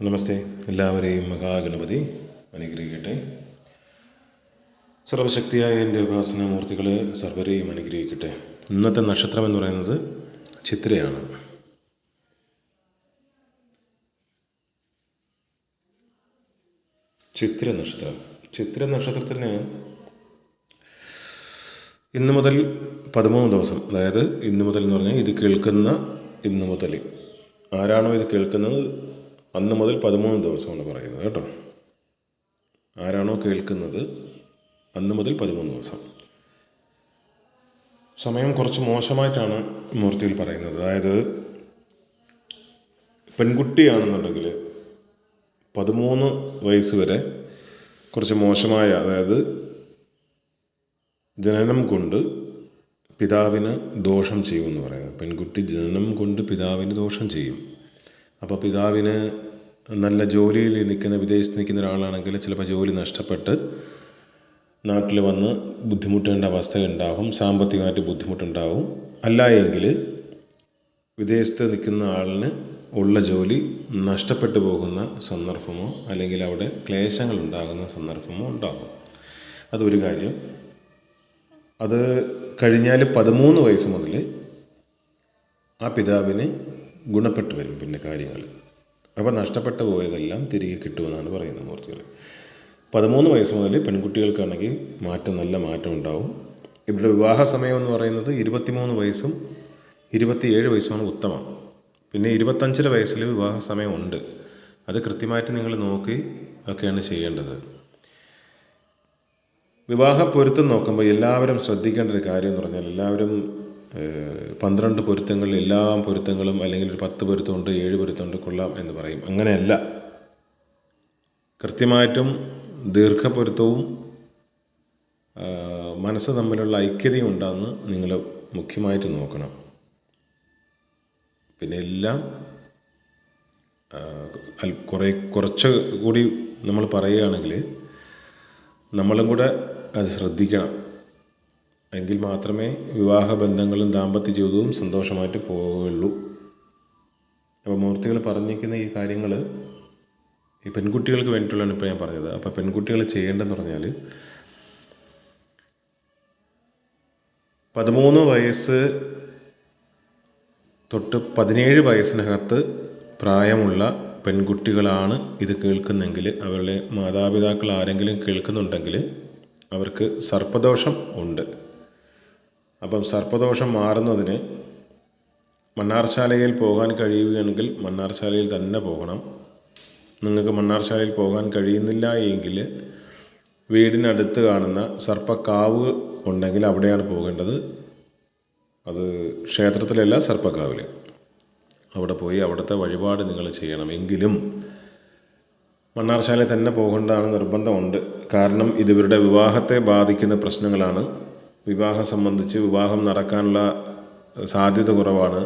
നമസ്തേ. എല്ലാവരെയും മഹാഗണപതി അനുഗ്രഹിക്കട്ടെ. സർവശക്തിയായ എന്റെ ഉപാസനാമൂർത്തികളെ സർവരെയും അനുഗ്രഹിക്കട്ടെ. ഇന്നത്തെ നക്ഷത്രം എന്ന് പറയുന്നത് ചിത്രയാണ്. ചിത്ര നക്ഷത്രം ചിത്ര നക്ഷത്രത്തിന് ഇന്ന് മുതൽ പതിമൂന്ന് ദിവസം അതായത് ഇന്ന് മുതൽ എന്ന് പറഞ്ഞാൽ ഇത് കേൾക്കുന്ന ഇന്ന് മുതൽ. ആരാണോ ഇത് കേൾക്കുന്നത്? അന്ന് മുതൽ പതിമൂന്ന് ദിവസമാണ് പറയുന്നത് കേട്ടോ. ആരാണോ കേൾക്കുന്നത് അന്ന് മുതൽ പതിമൂന്ന് ദിവസം. സമയം കുറച്ച് മോശമായിട്ടാണ് മൂർത്തിയിൽ പറയുന്നത്. അതായത് പെൺകുട്ടിയാണെന്നുണ്ടെങ്കിൽ പതിമൂന്ന് വയസ്സ് വരെ കുറച്ച് മോശമായ അതായത് ജനനം കൊണ്ട് പിതാവിന് ദോഷം ചെയ്യുമെന്ന് പറയുന്നത്. പെൺകുട്ടി ജനനം കൊണ്ട് പിതാവിന് ദോഷം ചെയ്യും. അപ്പോൾ പിതാവിന് നല്ല ജോലിയിൽ നിൽക്കുന്ന വിദേശത്ത് നിൽക്കുന്ന ഒരാളാണെങ്കിൽ ചിലപ്പോൾ ജോലി നഷ്ടപ്പെട്ട് നാട്ടിൽ വന്ന് ബുദ്ധിമുട്ടേണ്ട അവസ്ഥ ഉണ്ടാകും സാമ്പത്തികമായിട്ട് ബുദ്ധിമുട്ടുണ്ടാവും. അല്ല എങ്കിൽ വിദേശത്ത് നിൽക്കുന്ന ആളിന് ഉള്ള ജോലി നഷ്ടപ്പെട്ടു പോകുന്ന സന്ദർഭമോ അല്ലെങ്കിൽ അവിടെ ക്ലേശങ്ങൾ ഉണ്ടാകുന്ന സന്ദർഭമോ ഉണ്ടാകും. അതൊരു കാര്യം. അത് കഴിഞ്ഞാൽ പതിമൂന്ന് വയസ്സ് മുതൽ ആ പിതാവിന് ഗുണപ്പെട്ടു വരും പിന്നെ കാര്യങ്ങൾ. അപ്പോൾ നഷ്ടപ്പെട്ടു പോയതെല്ലാം തിരികെ കിട്ടുമെന്നാണ് പറയുന്നത് മൂർത്തികൾ. പതിമൂന്ന് വയസ്സ് മുതൽ പെൺകുട്ടികൾക്കാണെങ്കിൽ മാറ്റം നല്ല മാറ്റം ഉണ്ടാവും. ഇവരുടെ വിവാഹ സമയം എന്ന് പറയുന്നത് ഇരുപത്തിമൂന്ന് വയസ്സും ഇരുപത്തിയേഴ് വയസ്സുമാണ് ഉത്തമം. പിന്നെ ഇരുപത്തഞ്ചര വയസ്സിൽ വിവാഹ സമയമുണ്ട്. അത് കൃത്യമായിട്ട് നിങ്ങൾ നോക്കി ഒക്കെയാണ് ചെയ്യേണ്ടത്. വിവാഹ പൊരുത്തം നോക്കുമ്പോൾ എല്ലാവരും ശ്രദ്ധിക്കേണ്ട ഒരു കാര്യം എന്ന് പറഞ്ഞാൽ എല്ലാവരും പന്ത്രണ്ട് പൊരുത്തങ്ങളിൽ എല്ലാ പൊരുത്തങ്ങളും അല്ലെങ്കിൽ ഒരു പത്ത് പൊരുത്തമുണ്ട് ഏഴ് പൊരുത്തമുണ്ട് കൊള്ളാം എന്ന് പറയും. അങ്ങനെയല്ല. കൃത്യമായിട്ടും ദീർഘപൊരുത്തവും മനസ്സ് തമ്മിലുള്ള ഐക്യതയും ഉണ്ടെന്ന് നിങ്ങൾ മുഖ്യമായിട്ട് നോക്കണം. പിന്നെ എല്ലാം കുറേ കുറച്ച് കൂടി നമ്മൾ പറയുകയാണെങ്കിൽ നമ്മളും കൂടെ അത് ശ്രദ്ധിക്കണം. എങ്കിൽ മാത്രമേ വിവാഹ ബന്ധങ്ങളും ദാമ്പത്യ ജീവിതവും സന്തോഷമായിട്ട് പോവുകയുള്ളൂ. അപ്പോൾ മൂർത്തികൾ പറഞ്ഞിരിക്കുന്ന ഈ കാര്യങ്ങൾ ഈ പെൺകുട്ടികൾക്ക് വേണ്ടിയിട്ടുള്ളതാണ് ഇപ്പോൾ ഞാൻ പറഞ്ഞത്. അപ്പോൾ പെൺകുട്ടികൾ ചെയ്യേണ്ടതെന്ന് പറഞ്ഞാൽ പതിമൂന്ന് വയസ്സ് തൊട്ട് പതിനേഴ് വയസ്സിനകത്ത് പ്രായമുള്ള പെൺകുട്ടികളാണ് ഇത് കേൾക്കുന്നെങ്കിൽ അവരുടെ മാതാപിതാക്കൾ ആരെങ്കിലും കേൾക്കുന്നുണ്ടെങ്കിൽ അവർക്ക് സർപ്പദോഷം ഉണ്ട്. അപ്പം സർപ്പദോഷം മാറുന്നതിന് മണ്ണാർശാലയിൽ പോകാൻ കഴിയുകയാണെങ്കിൽ മണ്ണാർശാലയിൽ തന്നെ പോകണം. നിങ്ങൾക്ക് മണ്ണാർശാലയിൽ പോകാൻ കഴിയുന്നില്ല എങ്കിൽ വീടിനടുത്ത് കാണുന്ന സർപ്പക്കാവ് ഉണ്ടെങ്കിൽ അവിടെയാണ് പോകേണ്ടത്. അത് ക്ഷേത്രത്തിലല്ല സർപ്പക്കാവിൽ. അവിടെ പോയി അവിടുത്തെ വഴിപാട് നിങ്ങൾ ചെയ്യണം. എങ്കിലും മണ്ണാർശാലയിൽ തന്നെ പോകേണ്ടതാണ് നിർബന്ധമുണ്ട്. കാരണം ഇതിവരുടെ വിവാഹത്തെ ബാധിക്കുന്ന പ്രശ്നങ്ങളാണ്. വിവാഹം സംബന്ധിച്ച് വിവാഹം നടക്കാനുള്ള സാധ്യത കുറവാണ്.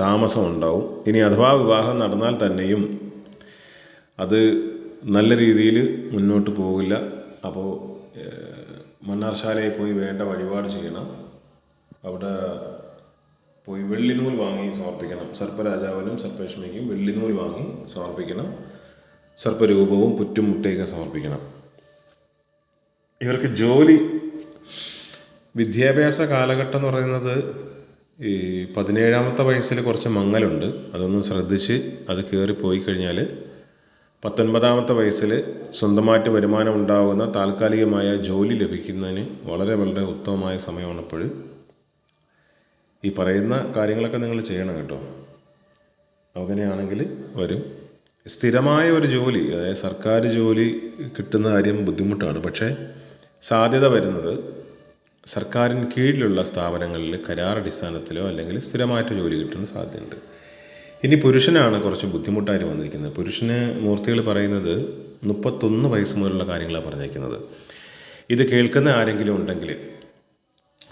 താമസം ഉണ്ടാവും. ഇനി അഥവാ വിവാഹം നടന്നാൽ തന്നെയും അത് നല്ല രീതിയിൽ മുന്നോട്ട് പോകില്ല. അപ്പോൾ മണ്ണാർശാലയിൽ പോയി വേണ്ട വഴിപാട് ചെയ്യണം. അവിടെ പോയി വെള്ളിനൂൽ വാങ്ങി സമർപ്പിക്കണം. സർപ്പരാജാവിനും സർപ്പലക്ഷ്മിക്കും വെള്ളിനൂൽ വാങ്ങി സമർപ്പിക്കണം. സർപ്പരൂപവും പുറ്റും മുട്ടയൊക്കെ സമർപ്പിക്കണം. ഇവർക്ക് ജോലി വിദ്യാഭ്യാസ കാലഘട്ടം എന്ന് പറയുന്നത് ഈ പതിനേഴാമത്തെ വയസ്സിൽ കുറച്ച് മങ്ങലുണ്ട്. അതൊന്ന് ശ്രദ്ധിച്ച് അത് കയറിപ്പോയി പോയി കഴിഞ്ഞാൽ പത്തൊൻപതാമത്തെ വയസ്സിൽ സ്വന്തമായിട്ട് വരുമാനം ഉണ്ടാകുന്ന താൽക്കാലികമായ ജോലി ലഭിക്കുന്നതിന് വളരെ വളരെ ഉത്തമമായ സമയമാണ് ഇപ്പോൾ ഈ പറയുന്ന കാര്യങ്ങളൊക്കെ നിങ്ങൾ ചെയ്യണം കേട്ടോ. അങ്ങനെയാണെങ്കിൽ വരും. സ്ഥിരമായ ഒരു ജോലി അതായത് സർക്കാർ ജോലി കിട്ടുന്ന കാര്യം ബുദ്ധിമുട്ടാണ്. പക്ഷേ സാധ്യത വരുന്നത് സർക്കാരിന് കീഴിലുള്ള സ്ഥാപനങ്ങളിൽ കരാറടിസ്ഥാനത്തിലോ അല്ലെങ്കിൽ സ്ഥിരമായിട്ട് ജോലി കിട്ടുന്ന സാധ്യതയുണ്ട്. ഇനി പുരുഷനാണ് കുറച്ച് ബുദ്ധിമുട്ടായിട്ട് വന്നിരിക്കുന്നത്. പുരുഷന് മൂർത്തികൾ പറയുന്നത് മുപ്പത്തൊന്ന് വയസ്സ് മുതലുള്ള കാര്യങ്ങളാണ് പറഞ്ഞേക്കുന്നത്. ഇത് കേൾക്കുന്ന ആരെങ്കിലും ഉണ്ടെങ്കിൽ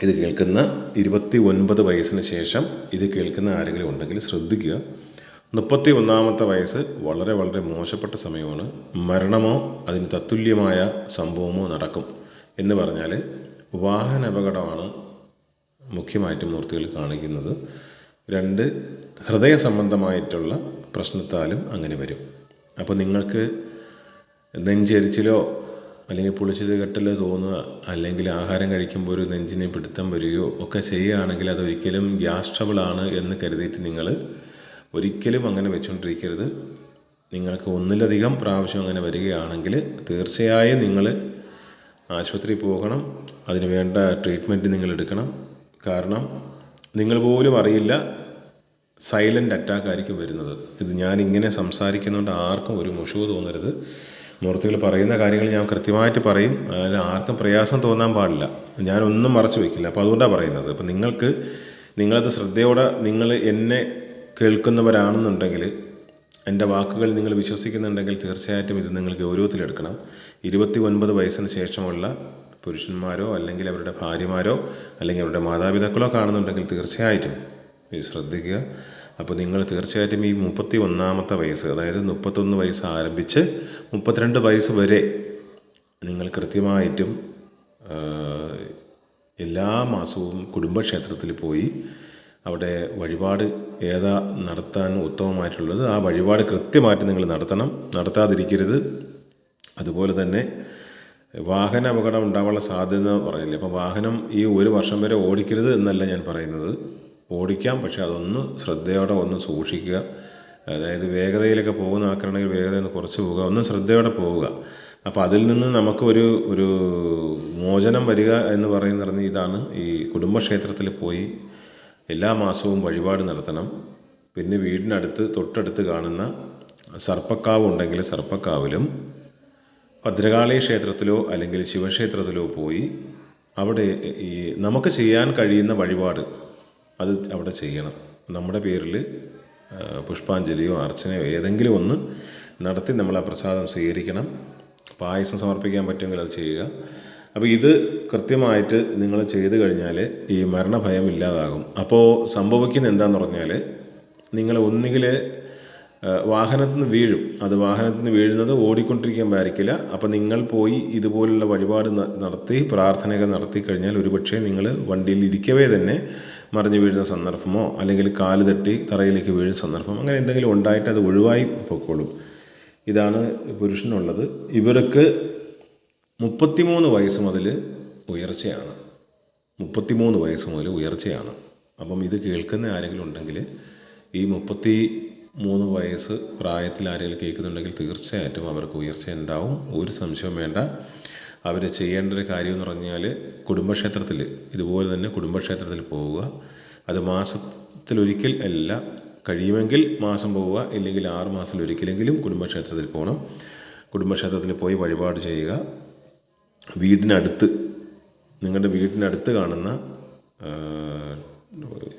ഇത് കേൾക്കുന്ന ഇരുപത്തി ഒൻപത് വയസ്സിന് ശേഷം ഇത് കേൾക്കുന്ന ആരെങ്കിലും ഉണ്ടെങ്കിൽ ശ്രദ്ധിക്കുക. മുപ്പത്തി ഒന്നാമത്തെ വയസ്സ് വളരെ വളരെ മോശപ്പെട്ട സമയമാണ്. മരണമോ അതിന് തത്തുല്യമായ സംഭവമോ നടക്കും എന്ന് പറഞ്ഞാൽ വാഹന അപകടമാണ് മുഖ്യമായിട്ടും മൂർത്തികൾ കാണിക്കുന്നത്. രണ്ട് ഹൃദയ സംബന്ധമായിട്ടുള്ള പ്രശ്നത്താലും അങ്ങനെ വരും. അപ്പോൾ നിങ്ങൾക്ക് നെഞ്ചെരിച്ചിലോ അല്ലെങ്കിൽ പുളിച്ചത് കെട്ടലോ തോന്നുക അല്ലെങ്കിൽ ആഹാരം കഴിക്കുമ്പോൾ ഒരു നെഞ്ചിനെ പിടുത്തം വരികയോ ഒക്കെ ചെയ്യുകയാണെങ്കിൽ അതൊരിക്കലും ഗ്യാസ് ട്രബിളാണ് എന്ന് കരുതിയിട്ട് നിങ്ങൾ ഒരിക്കലും അങ്ങനെ വെച്ചുകൊണ്ടിരിക്കരുത് നിങ്ങൾക്ക് ഒന്നിലധികം പ്രാവശ്യം അങ്ങനെ വരികയാണെങ്കിൽ തീർച്ചയായും നിങ്ങൾ ആശുപത്രിയിൽ പോകണം. അതിന് വേണ്ട ട്രീറ്റ്മെന്റ് നിങ്ങൾ എടുക്കണം. കാരണം നിങ്ങൾ പോലും അറിയില്ല സൈലന്റ് അറ്റാക്ക് ആയിരിക്കും വരുന്നത്. ഇത് ഞാൻ ഇങ്ങനെ സംസാരിക്കുന്നതുകൊണ്ട് ആർക്കും ഒരു മുഷിവ് തോന്നരുത്. മൂർത്തികൾ പറയുന്ന കാര്യങ്ങൾ ഞാൻ കൃത്യമായിട്ട് പറയും. അതിൽ ആർക്കും പ്രയാസം തോന്നാൻ പാടില്ല. ഞാനൊന്നും മറച്ചു വയ്ക്കില്ല അപ്പോൾ അതുകൊണ്ടാണ് പറയുന്നത്. അപ്പം നിങ്ങൾക്ക് നിങ്ങളത് ശ്രദ്ധയോടെ നിങ്ങൾ എന്നെ കേൾക്കുന്നവരാണെന്നുണ്ടെങ്കിൽ എന്റെ വാക്കുകൾ നിങ്ങൾ വിശ്വസിക്കുന്നുണ്ടെങ്കിൽ തീർച്ചയായിട്ടും ഇത് നിങ്ങൾ ഗൗരവത്തിലെടുക്കണം ഇരുപത്തി ഒൻപത് വയസ്സിന് ശേഷമുള്ള പുരുഷന്മാരോ അല്ലെങ്കിൽ അവരുടെ ഭാര്യമാരോ അല്ലെങ്കിൽ അവരുടെ മാതാപിതാക്കളോ കാണുന്നുണ്ടെങ്കിൽ തീർച്ചയായിട്ടും ഇത് ശ്രദ്ധിക്കുക. അപ്പോൾ നിങ്ങൾ തീർച്ചയായിട്ടും ഈ മുപ്പത്തി ഒന്നാമത്തെ വയസ്സ് അതായത് മുപ്പത്തൊന്ന് വയസ്സ് ആരംഭിച്ച് മുപ്പത്തിരണ്ട് വയസ്സ് വരെ നിങ്ങൾ കൃത്യമായിട്ടും എല്ലാ മാസവും കുടുംബക്ഷേത്രത്തിൽ പോയി അവിടെ വഴിപാട് ഏതാ നടത്താൻ ഉത്തമമായിട്ടുള്ളത് ആ വഴിപാട് കൃത്യമായിട്ട് നിങ്ങൾ നടത്തണം. നടത്താതിരിക്കരുത്. അതുപോലെ തന്നെ വാഹന അപകടം ഉണ്ടാവാനുള്ള സാധ്യത പറയില്ല. അപ്പോൾ വാഹനം ഈ ഒരു വർഷം വരെ ഓടിക്കരുത് എന്നല്ല ഞാൻ പറയുന്നത്. ഓടിക്കാം പക്ഷേ അതൊന്ന് ശ്രദ്ധയോടെ ഒന്ന് സൂക്ഷിക്കുക. അതായത് വേഗതയിലൊക്കെ പോകുന്ന ആൾക്കാരാണെങ്കിൽ വേഗത ഒന്ന് കുറച്ച് പോവുക. ഒന്ന് ശ്രദ്ധയോടെ പോവുക. അപ്പോൾ അതിൽ നിന്ന് നമുക്കൊരു ഒരു മോചനം വരിക എന്ന് പറയുന്ന ഇതാണ് ഈ കുടുംബക്ഷേത്രത്തിൽ പോയി എല്ലാ മാസവും വഴിപാട് നടത്തണം. പിന്നെ വീടിനടുത്ത് തൊട്ടടുത്ത് കാണുന്ന സർപ്പക്കാവ് ഉണ്ടെങ്കിൽ സർപ്പക്കാവിലും ഭദ്രകാളി ക്ഷേത്രത്തിലോ അല്ലെങ്കിൽ ശിവക്ഷേത്രത്തിലോ പോയി അവിടെ ഈ നമുക്ക് ചെയ്യാൻ കഴിയുന്ന വഴിപാട് അത് അവിടെ ചെയ്യണം. നമ്മുടെ പേരിൽ പുഷ്പാഞ്ജലിയോ അർച്ചനയോ ഏതെങ്കിലും ഒന്ന് നടത്തി നമ്മൾ ആ പ്രസാദം സ്വീകരിക്കണം. പായസം സമർപ്പിക്കാൻ പറ്റുമെങ്കിൽ അത് ചെയ്യുക. അപ്പോൾ ഇത് കൃത്യമായിട്ട് നിങ്ങൾ ചെയ്തു കഴിഞ്ഞാൽ ഈ മരണഭയം ഇല്ലാതാകും. അപ്പോൾ സംഭവിക്കുന്ന എന്താണെന്ന് പറഞ്ഞാൽ നിങ്ങൾ ഒന്നുകിൽ വാഹനത്തിൽ നിന്ന് വീഴും. അത് വാഹനത്തിൽ നിന്ന് വീഴുന്നത് ഓടിക്കൊണ്ടിരിക്കാൻ പാരിക്കില്ല അപ്പോൾ നിങ്ങൾ പോയി ഇതുപോലുള്ള വഴിപാട് നടത്തി പ്രാർത്ഥനയൊക്കെ നടത്തി കഴിഞ്ഞാൽ ഒരുപക്ഷെ നിങ്ങൾ വണ്ടിയിൽ ഇരിക്കവേ തന്നെ മറിഞ്ഞു വീഴുന്ന സന്ദർഭമോ അല്ലെങ്കിൽ കാൽ തട്ടി തറയിലേക്ക് വീഴുന്ന സന്ദർഭം അങ്ങനെ എന്തെങ്കിലും ഉണ്ടായിട്ട് അത് ഒഴിവായി പൊക്കോളും. ഇതാണ് പുരുഷനുള്ളത്. ഇവർക്ക് മുപ്പത്തിമൂന്ന് വയസ്സ് മുതൽ ഉയർച്ചയാണ്. മുപ്പത്തിമൂന്ന് വയസ്സ് മുതൽ ഉയർച്ചയാണ്. അപ്പം ഇത് കേൾക്കുന്ന ആരെങ്കിലും ഉണ്ടെങ്കിൽ ഈ മുപ്പത്തി മൂന്ന് വയസ്സ് പ്രായത്തിൽ ആരെങ്കിലും കേൾക്കുന്നുണ്ടെങ്കിൽ തീർച്ചയായിട്ടും അവർക്ക് ഉയർച്ച ഉണ്ടാവും. ഒരു സംശയവും വേണ്ട. അവർ ചെയ്യേണ്ട ഒരു കാര്യം എന്ന് പറഞ്ഞാൽ കുടുംബക്ഷേത്രത്തിൽ ഇതുപോലെ തന്നെ കുടുംബക്ഷേത്രത്തിൽ പോവുക. അത് മാസത്തിലൊരിക്കൽ അല്ല കഴിയുമെങ്കിൽ മാസം പോവുക ഇല്ലെങ്കിൽ ആറ് മാസത്തിലൊരിക്കലെങ്കിലും കുടുംബക്ഷേത്രത്തിൽ പോകണം. കുടുംബക്ഷേത്രത്തിൽ പോയി വഴിപാട് ചെയ്യുക. വീടിനടുത്ത് നിങ്ങളുടെ വീടിനടുത്ത് കാണുന്ന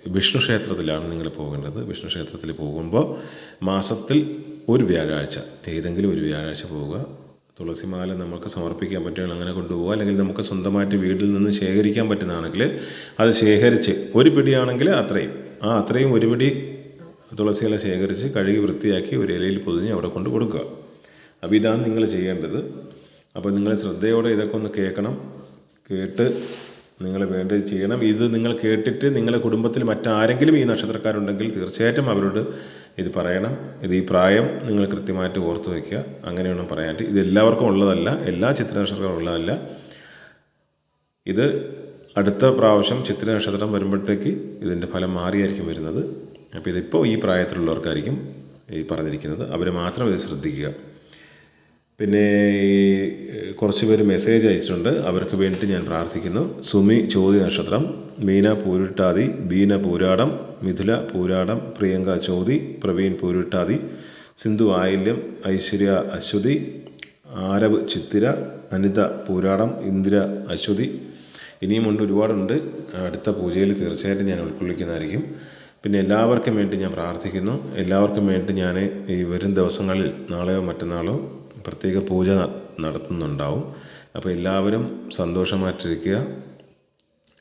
വിഷ്ണു ക്ഷേത്രത്തിലാണ് നിങ്ങൾ പോകേണ്ടത്. വിഷ്ണു ക്ഷേത്രത്തിൽ പോകുമ്പോൾ മാസത്തിൽ ഒരു വ്യാഴാഴ്ച ഏതെങ്കിലും ഒരു വ്യാഴാഴ്ച പോവുക. തുളസിമാല നമുക്ക് സമർപ്പിക്കാൻ പറ്റുകയാണെങ്കിൽ അങ്ങനെ കൊണ്ടുപോകുക അല്ലെങ്കിൽ നമുക്ക് സ്വന്തമായിട്ട് വീട്ടിൽ നിന്ന് ശേഖരിക്കാൻ പറ്റുന്നതാണെങ്കിൽ അത് ശേഖരിച്ച് ഒരു പിടിയാണെങ്കിൽ അത്രയും. ആ അത്രയും ഒരു പിടി തുളസിയില ശേഖരിച്ച് കഴുകി വൃത്തിയാക്കി ഒരു ഇലയിൽ പൊതിഞ്ഞ് അവിടെ കൊണ്ട് കൊടുക്കുക. അപ്പോൾ ഇതാണ് നിങ്ങൾ ചെയ്യേണ്ടത്. അപ്പോൾ നിങ്ങൾ ശ്രദ്ധയോടെ ഇതൊക്കെ ഒന്ന് കേൾക്കണം. കേട്ട് നിങ്ങൾ വേണ്ടത് ചെയ്യണം. ഇത് നിങ്ങൾ കേട്ടിട്ട് നിങ്ങളുടെ കുടുംബത്തിൽ മറ്റാരെങ്കിലും ഈ നക്ഷത്രക്കാരുണ്ടെങ്കിൽ തീർച്ചയായിട്ടും അവരോട് ഇത് പറയണം. ഇത് ഈ പ്രായം നിങ്ങൾ കൃത്യമായിട്ട് ഓർത്ത് വയ്ക്കുക. അങ്ങനെയാണ് വേണം പറയാനായിട്ട്. ഇത് എല്ലാവർക്കും ഉള്ളതല്ല. എല്ലാ ചിത്ര നക്ഷത്രക്കാരും ഉള്ളതല്ല. ഇത് അടുത്ത പ്രാവശ്യം ചിത്ര നക്ഷത്രം വരുമ്പോഴത്തേക്ക് ഇതിന്റെ ഫലം മാറിയായിരിക്കും വരുന്നത്. അപ്പോൾ ഇതിപ്പോൾ ഈ പ്രായത്തിലുള്ളവർക്കായിരിക്കും ഈ പറഞ്ഞിരിക്കുന്നത്. അവർ മാത്രം ഇത് ശ്രദ്ധിക്കുക. പിന്നെ ഈ കുറച്ച് പേര് മെസ്സേജ് അയച്ചിട്ടുണ്ട്. അവർക്ക് വേണ്ടിയിട്ട് ഞാൻ പ്രാർത്ഥിക്കുന്നു. സുമി ചോതി നക്ഷത്രം മീന പൂരുട്ടാതി ബീന പൂരാടം മിഥുല പൂരാടം പ്രിയങ്ക ചോതി പ്രവീൺ പൂരുട്ടാതി സിന്ധു ആയില്യം ഐശ്വര്യ അശ്വതി ആരവ് ചിത്തിര അനിത പൂരാടം ഇന്ദിര അശ്വതി. ഇനിയുമുണ്ട് ഒരുപാടുണ്ട്. അടുത്ത പൂജയിൽ തീർച്ചയായിട്ടും ഞാൻ ഉൾക്കൊള്ളിക്കുന്നതായിരിക്കും. പിന്നെ എല്ലാവർക്കും വേണ്ടി ഞാൻ പ്രാർത്ഥിക്കുന്നു. എല്ലാവർക്കും വേണ്ടി ഞാൻ ഈ വരും ദിവസങ്ങളിൽ നാളെയോ മറ്റന്നാളോ പ്രത്യേക പൂജ നടത്തുന്നുണ്ടാവും. അപ്പോൾ എല്ലാവരും സന്തോഷമായിട്ടിരിക്കുക.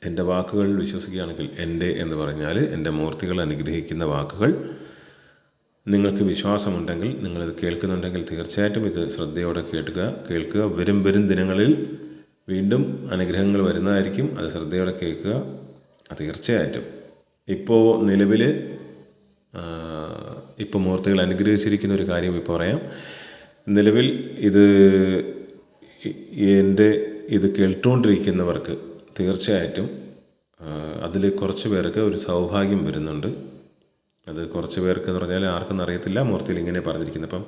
എന്റെ വാക്കുകൾ വിശ്വസിക്കുകയാണെങ്കിൽ എന്റെ എന്ന് പറഞ്ഞാൽ എന്റെ മൂർത്തികൾ അനുഗ്രഹിക്കുന്ന വാക്കുകൾ. നിങ്ങൾക്ക് വിശ്വാസമുണ്ടെങ്കിൽ നിങ്ങളിത് കേൾക്കുന്നുണ്ടെങ്കിൽ തീർച്ചയായിട്ടും ഇത് ശ്രദ്ധയോടെ കേൾക്കുക കേൾക്കുക. വരും വരും ദിനങ്ങളിൽ വീണ്ടും അനുഗ്രഹങ്ങൾ വരുന്നതായിരിക്കും. അത് ശ്രദ്ധയോടെ കേൾക്കുക. തീർച്ചയായിട്ടും. ഇപ്പോൾ നിലവിൽ ഇപ്പോൾ മൂർത്തികൾ അനുഗ്രഹിച്ചിരിക്കുന്ന ഒരു കാര്യം ഇപ്പോൾ പറയാം. നിലവിൽ ഇത് എന്റെ ഇത് കേട്ടുകൊണ്ടിരിക്കുന്നവർക്ക് തീർച്ചയായിട്ടും അതിൽ കുറച്ച് പേർക്ക് ഒരു സൗഭാഗ്യം വരുന്നുണ്ട്. അത് കുറച്ച് പേർക്ക് എന്ന് പറഞ്ഞാൽ ആർക്കൊന്നും അറിയത്തില്ല മൂർത്തിയിൽ ഇങ്ങനെ പറഞ്ഞിരിക്കുന്നത് അപ്പം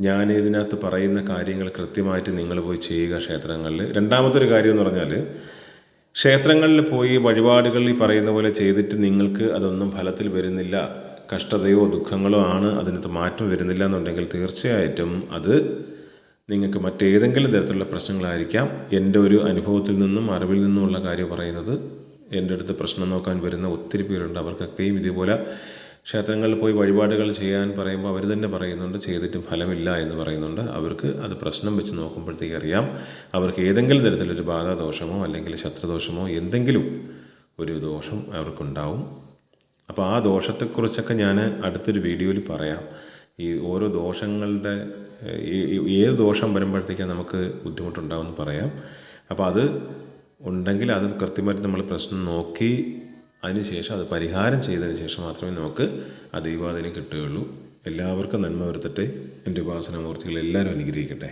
ഞാൻ ഇതിനകത്ത് പറയുന്ന കാര്യങ്ങൾ കൃത്യമായിട്ട് നിങ്ങൾ പോയി ചെയ്യുക ക്ഷേത്രങ്ങളിൽ രണ്ടാമത്തെ കാര്യം എന്ന് പറഞ്ഞാൽ ക്ഷേത്രങ്ങളിൽ പോയി വഴിപാടുകൾ ഈ പറയുന്ന പോലെ ചെയ്തിട്ട് നിങ്ങൾക്ക് അതൊന്നും ഫലത്തിൽ വരുന്നില്ല. കഷ്ടതയോ ദുഃഖങ്ങളോ ആണ് അതിനകത്ത് മാറ്റം വരുന്നില്ല എന്നുണ്ടെങ്കിൽ തീർച്ചയായിട്ടും അത് നിങ്ങൾക്ക് മറ്റേതെങ്കിലും തരത്തിലുള്ള പ്രശ്നങ്ങളായിരിക്കാം. എന്റെ ഒരു അനുഭവത്തിൽ നിന്നും അറിവിൽ നിന്നുമുള്ള കാര്യം പറയുന്നത് എന്റെ അടുത്ത് പ്രശ്നം നോക്കാൻ വരുന്ന ഒത്തിരി പേരുണ്ട്. അവർക്കൊക്കെയും ഇതുപോലെ ക്ഷേത്രങ്ങളിൽ പോയി വഴിപാടുകൾ ചെയ്യാൻ പറയുമ്പോൾ അവർ തന്നെ പറയുന്നുണ്ട് ചെയ്തിട്ടും ഫലമില്ല എന്ന് പറയുന്നുണ്ട്. അവർക്ക് അത് പ്രശ്നം വെച്ച് നോക്കുമ്പോഴത്തേക്ക് അറിയാം. അവർക്ക് ഏതെങ്കിലും തരത്തിലൊരു ബാധാദോഷമോ അല്ലെങ്കിൽ ശത്രുദോഷമോ എന്തെങ്കിലും ഒരു ദോഷം അവർക്കുണ്ടാവും. അപ്പോൾ ആ ദോഷത്തെക്കുറിച്ചൊക്കെ ഞാൻ അടുത്തൊരു വീഡിയോയിൽ പറയാം. ഈ ഓരോ ദോഷങ്ങളുടെ ഏത് ദോഷം വരുമ്പോഴത്തേക്കാണ് നമുക്ക് ബുദ്ധിമുട്ടുണ്ടാവുമെന്ന് പറയാം. അപ്പോൾ അത് ഉണ്ടെങ്കിൽ അത് കൃത്യമായിട്ട് നമ്മൾ പ്രശ്നം നോക്കി അതിനുശേഷം അത് പരിഹാരം ചെയ്തതിന് ശേഷം മാത്രമേ നമുക്ക് ആ ദൈവാധീനം കിട്ടുകയുള്ളൂ. എല്ലാവർക്കും നന്മ വരുത്തട്ടെ. എന്റെ ഉപാസനാമൂർത്തികൾ എല്ലാവരും അനുഗ്രഹിക്കട്ടെ.